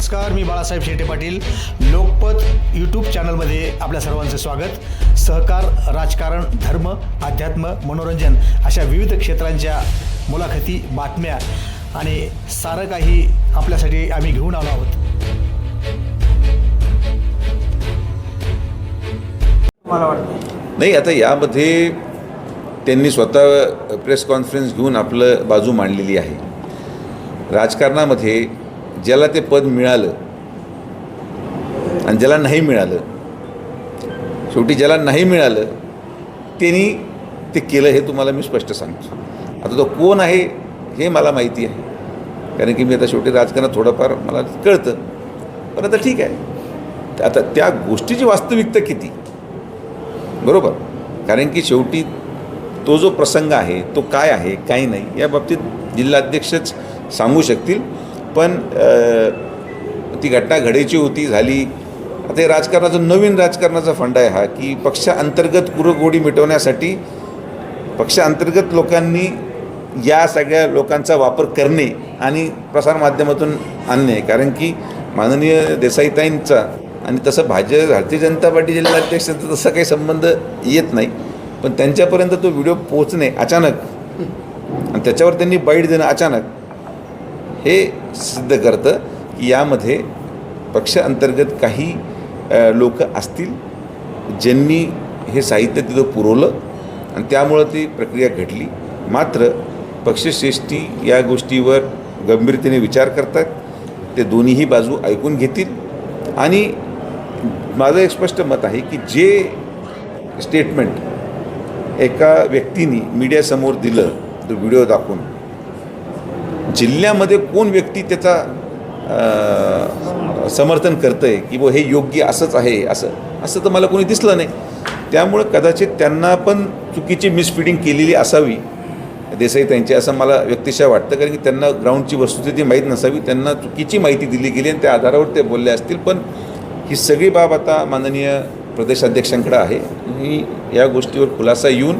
नमस्कार मी बाळासाहेब शेटे पाटील. लोकपत यूट्यूब चॅनलमध्ये आपल्या सर्वांचं स्वागत. सहकार राजकारण धर्म अध्यात्म मनोरंजन अशा विविध क्षेत्रांच्या मुलाखती बातम्या आणि सारं काही आपल्यासाठी आम्ही घेऊन आलो आहोत. मला वाटतं? नाही आता यामध्ये त्यांनी स्वतः प्रेस कॉन्फरन्स घेऊन आपलं बाजू मांडलेली आहे. राजकारणामध्ये ज्याला ते पद मिळालं आणि ज्याला नाही मिळालं शेवटी ज्याला नाही मिळालं त्यांनी ते केलं हे तुम्हाला मी स्पष्ट सांगतो. आता तो कोण आहे हे मला माहिती आहे. कारण की मी आता शेवटी राजकारणात थोडंफार मला कळतं. पण आता ठीक आहे. आता त्या गोष्टीची वास्तविकता किती? बरोबर? कारण की शेवटी तो जो प्रसंग आहे तो काय आहे काय नाही या बाबतीत जिल्हाध्यक्षच सांगू शकतील. पण ती घटना घडायची होती झाली. आता हे राजकारणाचं नवीन राजकारणाचा फंड आहे हा की पक्षांतर्गत कुरगोडी मिटवण्यासाठी पक्षांतर्गत लोकांनी या सगळ्या लोकांचा वापर करणे आणि प्रसारमाध्यमातून आणणे. कारण की माननीय देसाईताईंचा आणि तसं भाजप भारतीय जनता पार्टी जिल्हाध्यक्षांचा तसा काही संबंध येत नाही. पण त्यांच्यापर्यंत तो व्हिडिओ पोचणे अचानक आणि त्याच्यावर त्यांनी बाईट देणं अचानक हे सिद्ध करतं की यामध्ये पक्षांतर्गत काही लोक असतील ज्यांनी हे साहित्य तिथं पुरवलं आणि त्यामुळं ती प्रक्रिया घडली. मात्र पक्षश्रेष्ठी या गोष्टीवर गंभीरतेने विचार करतात. ते दोन्हीही बाजू ऐकून घेतील. आणि माझं एक स्पष्ट मत आहे की जे स्टेटमेंट एका व्यक्तीने मीडियासमोर दिलं तो व्हिडिओ दाखवून जिल्ह्यामध्ये कोण व्यक्ती त्याचा समर्थन करतं आहे की बुवा हे योग्य असंच आहे असं असं तर मला कोणी दिसलं नाही. त्यामुळं कदाचित त्यांना पण चुकीची मिसफिडिंग केलेली असावी देसाई त्यांची असं मला व्यक्तिशः वाटतं. कारण की त्यांना ग्राउंडची वस्तुस्थिती माहीत नसावी त्यांना चुकीची माहिती दिली गेली आणि त्या आधारावर ते बोलले असतील. पण ही सगळी बाब आता माननीय प्रदेशाध्यक्षांकडे आहे. आणि या गोष्टीवर खुलासा येऊन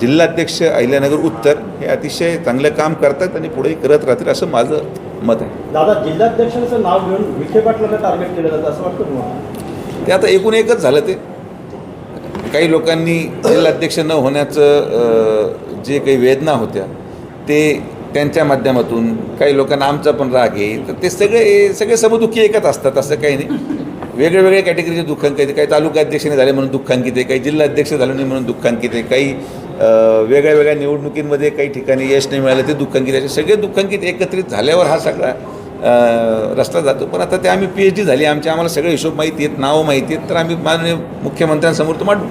जिल्हाध्यक्ष अहिल्यानगर उत्तर हे अतिशय चांगलं काम करतात आणि पुढेही करत राहतील असं माझं मत आहे. दादा जिल्हाध्यक्षांचं नाव घेऊन विखे पाटलांना टार्गेट केलं जातं असं वाटतं तुम्हाला? ते आता एकूण एकच झालं ते. काही लोकांनी जिल्हाध्यक्ष न होण्याचं जे काही वेदना होत्या ते त्यांच्या माध्यमातून काही लोकांना आमचा पण राग आहे तर ते सगळे सगळे समदुःखी एकच असतात असं काही नाही. वेगळे वेगळे कॅटेगरीचे दुःखांकित काही तालुका अध्यक्षाने झाले म्हणून दुःखांकित आहे काही जिल्हाध्यक्ष झाले नाही म्हणून दुःखांकित आहे काही वेगळ्या वेगळ्या निवडणुकींमध्ये काही ठिकाणी यश नाही मिळालं ते दुःखांकित असे सगळे दुःखांकित एकत्रित झाल्यावर हा सगळा रस्ता जातो. पण आता ते आम्ही पी एच डी झाली आमच्या आम्हाला सगळे हिशोब माहिती आहेत नावं माहिती आहेत तर आम्ही माननीय मुख्यमंत्र्यांसमोर तो मांडू.